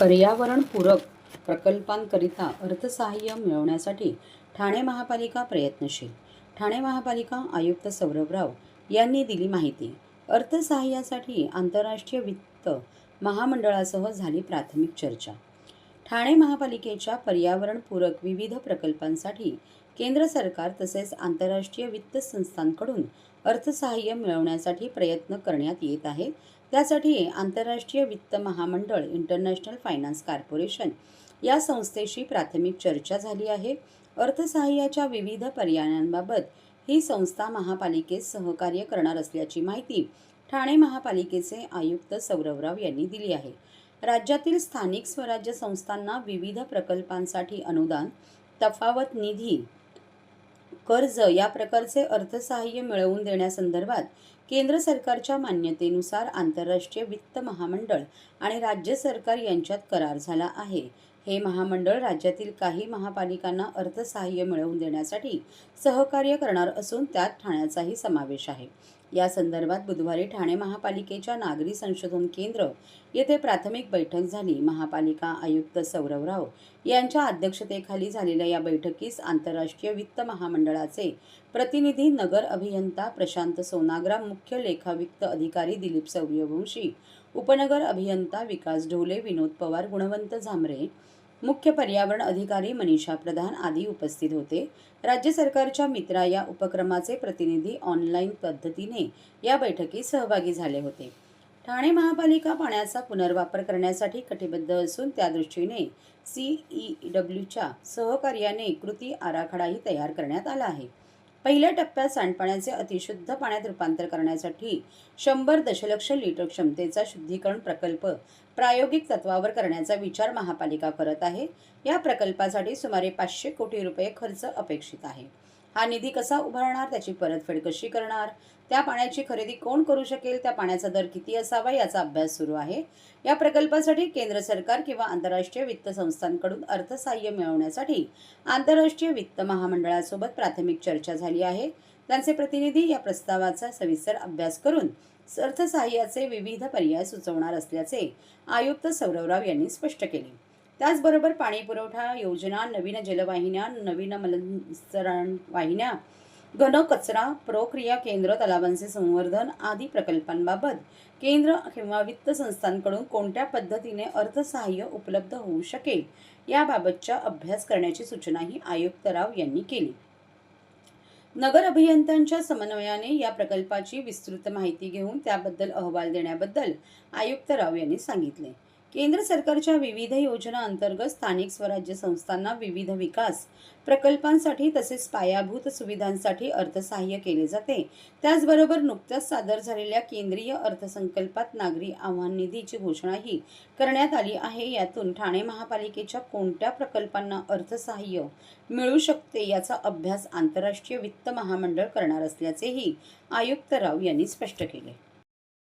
पर्यावरणपूरक प्रकल्पांकरिता अर्थसहाय्य मिळवण्यासाठी ठाणे महापालिका प्रयत्नशील. ठाणे महापालिका आयुक्त सौरभ राव यांनी दिली माहिती. अर्थसहाय्यासाठी आंतरराष्ट्रीय वित्त महामंडळासह झाली प्राथमिक चर्चा. ठाणे महापालिकेच्या पर्यावरणपूरक विविध प्रकल्पांसाठी केंद्र सरकार तसेच आंतरराष्ट्रीय वित्त संस्थांकडून अर्थसहाय्य मिळवण्यासाठी प्रयत्न करण्यात येत आहे त्यासाठी आंतरराष्ट्रीय वित्त महामंडळ इंटरनॅशनल फायनान्स कॉर्पोरेशन या संस्थेशी प्राथमिक चर्चा झाली आहे. अर्थसहाय्याच्या विविध पर्यायांबाबत ही संस्था महापालिकेस सहकार्य करणार असल्याची माहिती ठाणे महापालिकेचे आयुक्त सौरवराव यांनी दिली आहे. राज्यातील स्थानिक स्वराज्य संस्थांना विविध प्रकल्पांसाठी अनुदान तफावत निधी कर्ज या प्रकारचे अर्थसहाय्य मिळवून देण्यासंदर्भात केंद्र सरकारच्या मान्यतेनुसार आंतरराष्ट्रीय वित्त महामंडळ आणि राज्य सरकार यांच्यात करार झाला आहे. हे महामंडळ राज्यातील काही महापालिकांना अर्थसहाय्य मिळवून देण्यासाठी सहकार्य करणार असून त्यात ठाण्याचाही समावेश आहे. या संदर्भात बुधवारी ठाणे महापालिकेच्या नागरी संशोधन केंद्र येथे प्राथमिक बैठक झाली. महापालिका आयुक्त सौरव राव यांच्या अध्यक्षतेखाली झालेल्या या बैठकीस आंतरराष्ट्रीय वित्त महामंडळाचे प्रतिनिधी नगर अभियंता प्रशांत सोनाग्राम मुख्य लेखावित्त अधिकारी दिलीप सूर्यवंशी उपनगर अभियंता विकास ढोले विनोद पवार गुणवंत झांबरे मुख्य पर्यावरण अधिकारी मनीषा प्रधान आदी उपस्थित होते. राज्य सरकारच्या मित्रा या उपक्रमाचे प्रतिनिधी ऑनलाईन पद्धतीने या बैठकीत सहभागी झाले होते. ठाणे महापालिका पाण्याचा पुनर्वापर करण्यासाठी कटिबद्ध असून त्या दृष्टीने सीई डब्ल्यूच्या सहकार्याने कृती आराखडाही तयार करण्यात आला आहे. पहिल्या टप्प्यात सांडपाण्याचे अतिशुद्ध पाण्यात रूपांतर करण्यासाठी शंभर दशलक्ष लिटर क्षमतेचा शुद्धीकरण प्रकल्प प्रायोगिक तत्वावर करण्याचा विचार महापालिका करत आहे. या प्रकल्पासाठी सुमारे पाचशे कोटी रुपये खर्च अपेक्षित आहे. हा निधी कसा उभारणार त्याची परतफेड कशी करणार त्या पाण्याची खरेदी कोण करू शकेल त्या पाण्याचा दर किती असावा याचा अभ्यास सुरू आहे. या प्रकल्पासाठी केंद्र सरकार किंवा आंतरराष्ट्रीय वित्त संस्थांकडून अर्थसहाय्य मिळवण्यासाठी आंतरराष्ट्रीय वित्त महामंडळासोबत प्राथमिक चर्चा झाली आहे. त्यांचे प्रतिनिधी या प्रस्तावाचा सविस्तर अभ्यास करून अर्थसहाय्याचे विविध पर्याय सुचवणार असल्याचे आयुक्त सौरवराव यांनी स्पष्ट केले. त्याचबरोबर पाणी पुरवठा योजना नवीन जलवाहिन्या नवीन मलसरण वाहिन्या घन कचरा प्रक्रिया केंद्र तलावांचे संवर्धन आदी प्रकल्पांबाबत केंद्र किंवा वित्त संस्थांकडून कोणत्या पद्धतीने अर्थसहाय्य उपलब्ध होऊ शकेल याबाबतच्या अभ्यास करण्याची सूचनाही आयुक्त राव यांनी केली. नगर अभियंत्यांच्या समन्वयाने या प्रकल्पाची विस्तृत माहिती घेऊन त्याबद्दल अहवाल देण्याबद्दल आयुक्त राव यांनी सांगितले. केंद्र सरकारच्या विविध योजना अंतर्गत स्थानिक स्वराज्य संस्थांना विविध विकास प्रकल्पांसाठी तसेच पायाभूत सुविधांसाठी अर्थसहाय्य केले जाते. त्याचबरोबर नुकत्याच सादर झालेल्या केंद्रीय अर्थसंकल्पात नागरी आव्हान निधीची घोषणाही करण्यात आली आहे. यातून ठाणे महापालिकेच्या कोणत्या प्रकल्पांना अर्थसहाय्य मिळू शकते याचा अभ्यास आंतरराष्ट्रीय वित्त महामंडळ करणार असल्याचेही आयुक्त राव यांनी स्पष्ट केले.